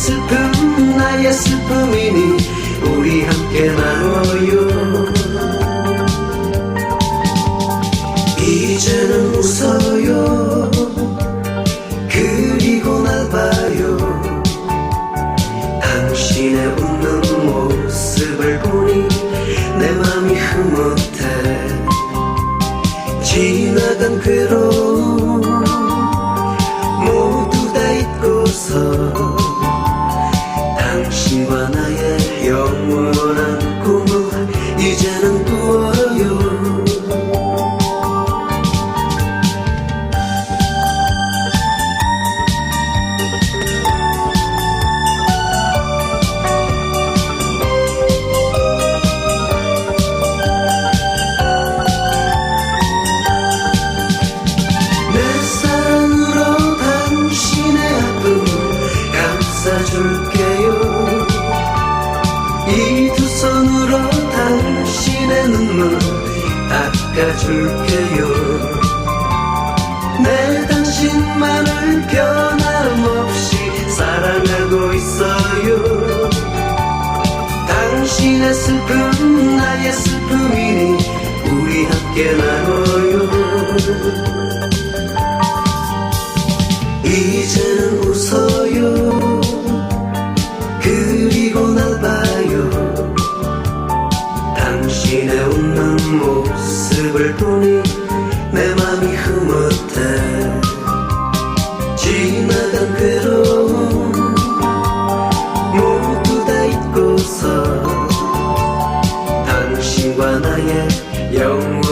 슬픔 나의 슬픔이니 우리 함께 나눠요. 이제는 웃어요. 그리고 날 봐요. 당신의 웃는 모습을 보니 내 맘이 흐뭇해. 지나간 괴로움 닦아줄게요. 내 당신만을 변함없이 사랑하고 있어요. 당신의 슬픔 나의 슬픔이니 우리 함께 나눠요. 이제는 웃어요. 그리고 날 봐요. 당신의 웃는 모습 을 보니 내 맘이 흐뭇해. 지나간 괴로움 모두 다 잊고서 당신과 나의 영원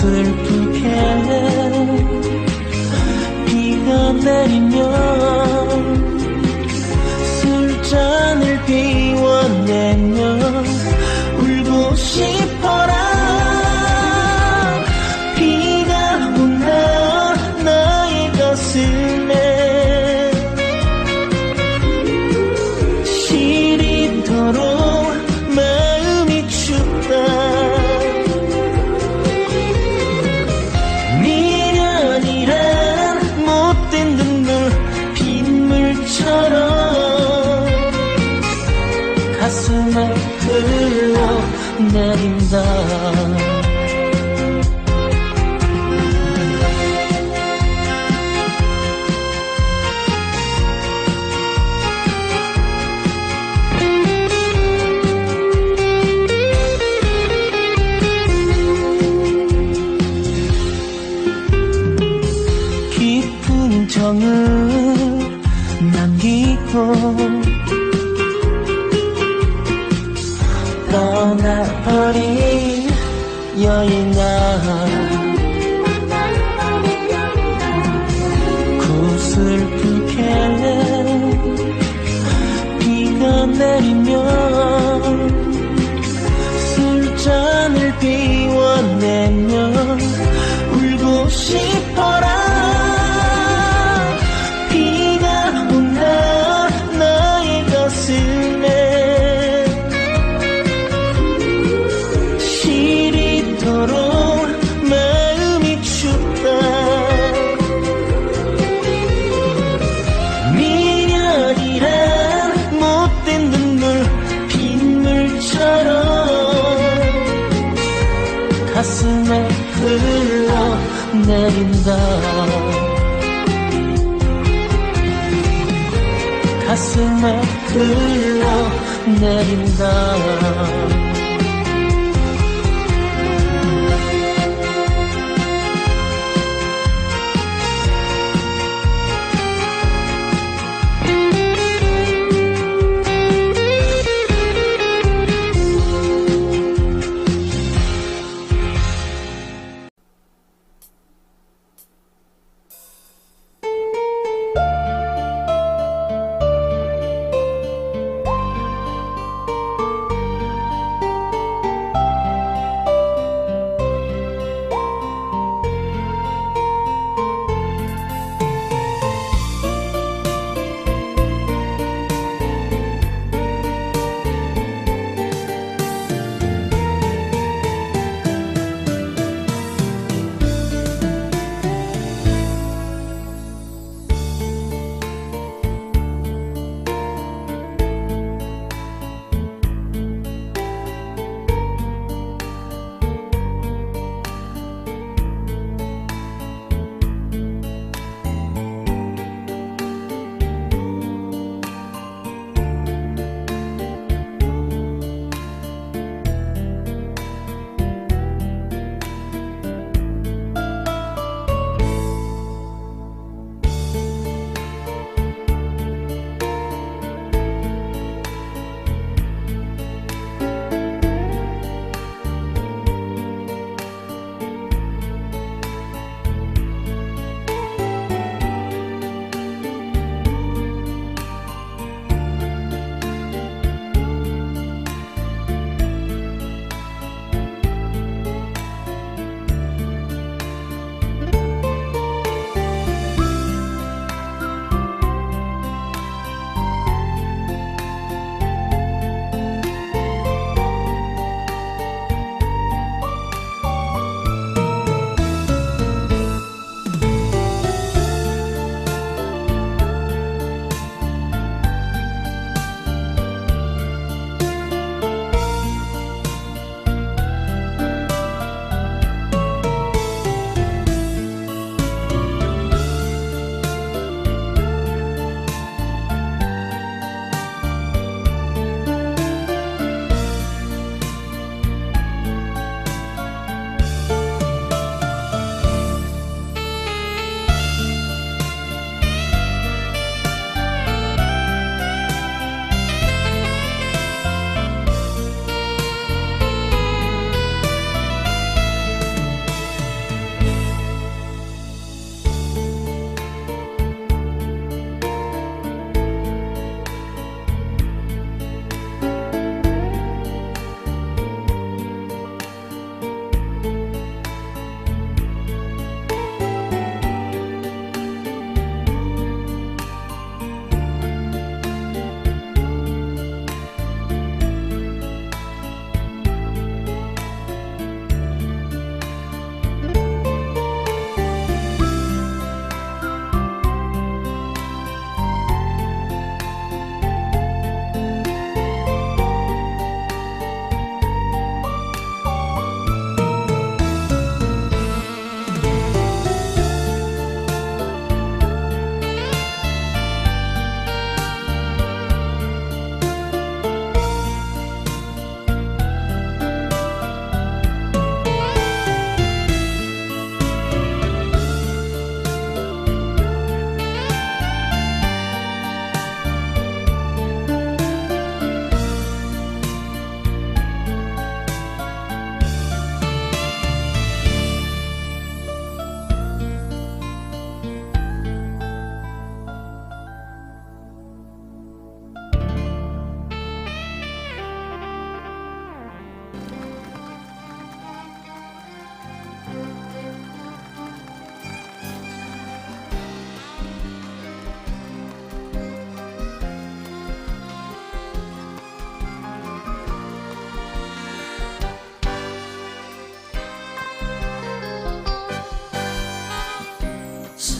구 olvidar.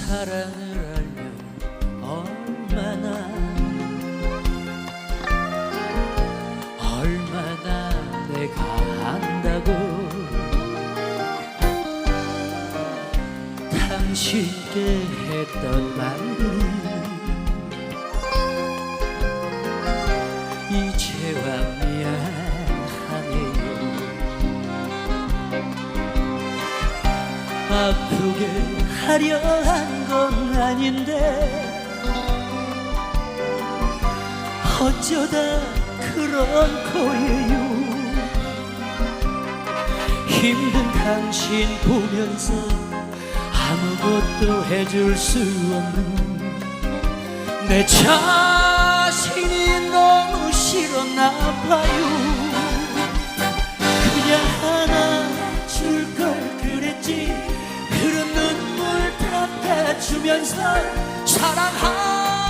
사랑을 알면 얼마나 얼마나 내가 한다고. 당신께 했던 말이 이제와 미안하네요 아프게 하려 한건 아닌데 어쩌다 그런 거예요? 힘든 당신 보면서 아무것도 해줄 수 없는 내 자신이 너무 싫었나 봐요. 그냥 주면서 사랑한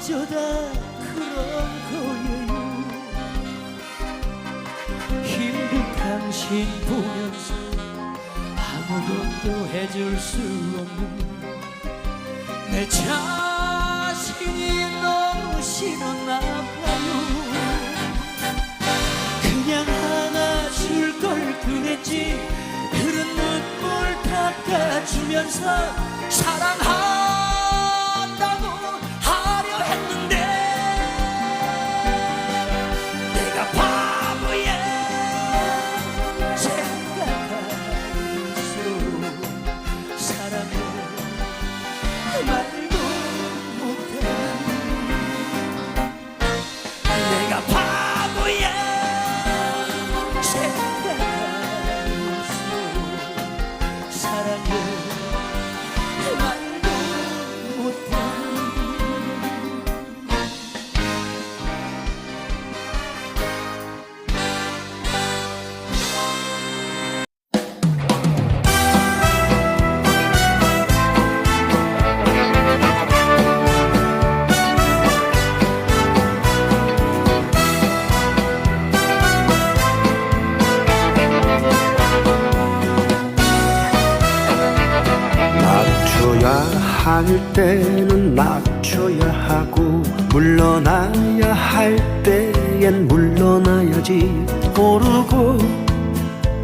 어쩌다 그런 거예요? 힘든 당신 보면서 아무것도 해줄 수 없는 내 자신이 너무 싫었나 봐요. 그냥 하나 줄 걸 그랬지. 그런 눈물 닦아주면서 사랑한 낮춰야 할 때는 낮춰야 하고 물러나야 할 때엔 물러나야지. 오르고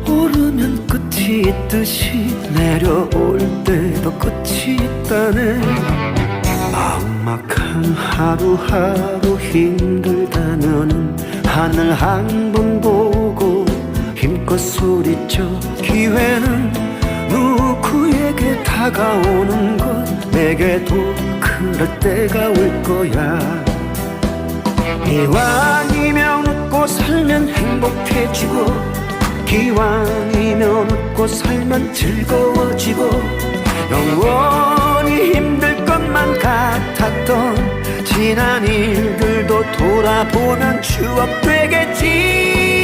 오르면 끝이 있듯이 내려올 때도 끝이 있다네. 막막한 하루하루 힘들다면 하늘 한 번 보고 힘껏 소리쳐 기회는 누 구에게 다가오는 것 내게도 그럴 때가 올 거야. 이왕이면 웃고 살면 행복해지고 기왕이면 웃고 살면 즐거워지고 영원히 힘들 것만 같았던 지난 일들도 돌아보면 추억 되겠지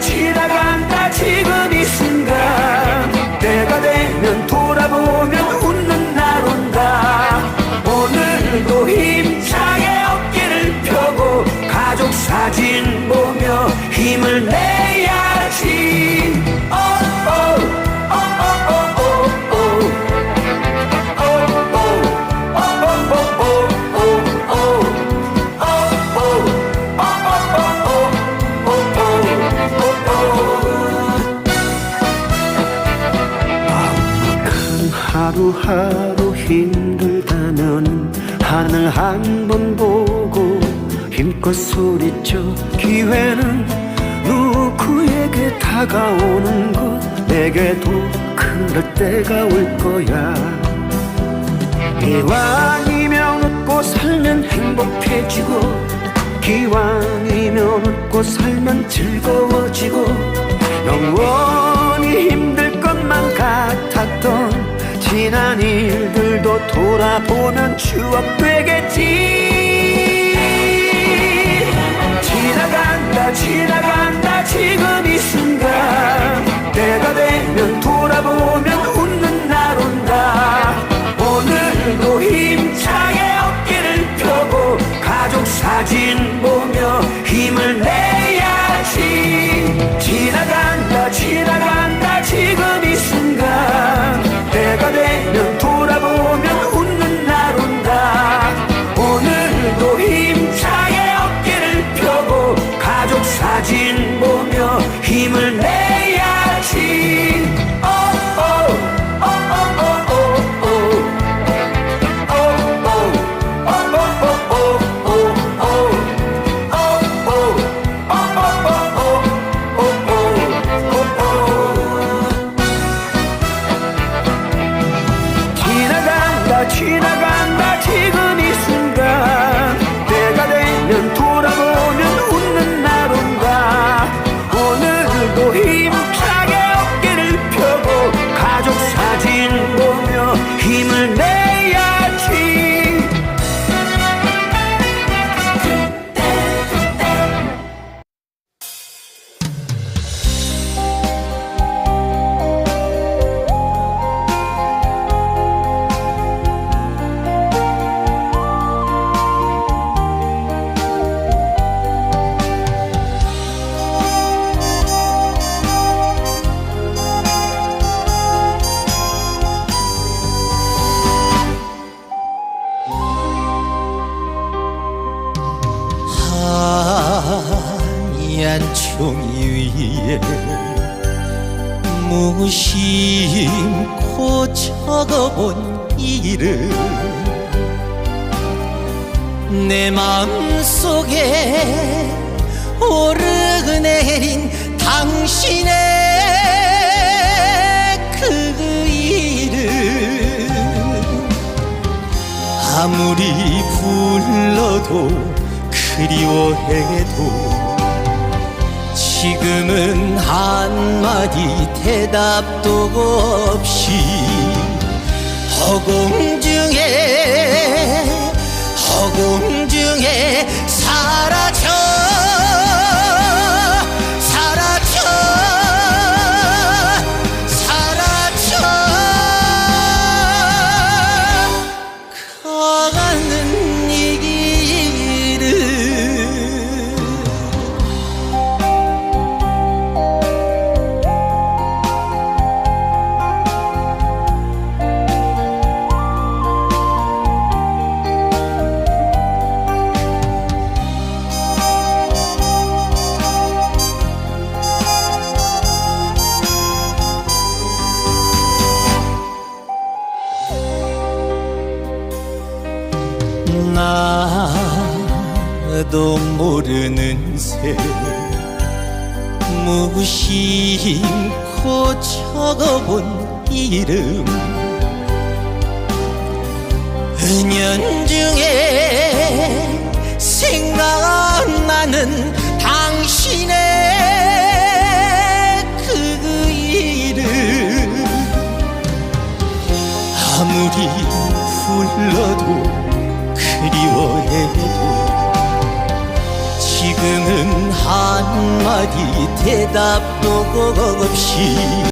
지나간다 지금 이 순간. 때가 되면 돌아보면 웃는 날 온다. 오늘도 힘차게 어깨를 펴고 가족 사진 보며 힘을 내야지. 하루하루 힘들다면 하늘 한 번 보고 힘껏 소리쳐 기회는 누구에게 다가오는 것? 내게도 그럴 때가 올 거야. 이왕이면 웃고 살면 행복해지고 기왕이면 웃고 살면 즐거워지고 영원히 힘들 것만 같았던 지난 일들도 돌아보면 추억 되겠지. 지나간다 지나간다 지금 이 순간. 때가 되면 돌아보 불러도 그리워해도 지금은 한마디 대답도 없이 허공 중에 허공 중에 사라져 나도 모르는 새 무심코 적어본 이름 은연 중에 생각나는 당신의 그 이름 아무리 불러도 그리워해도 지금은 한마디 대답도 없이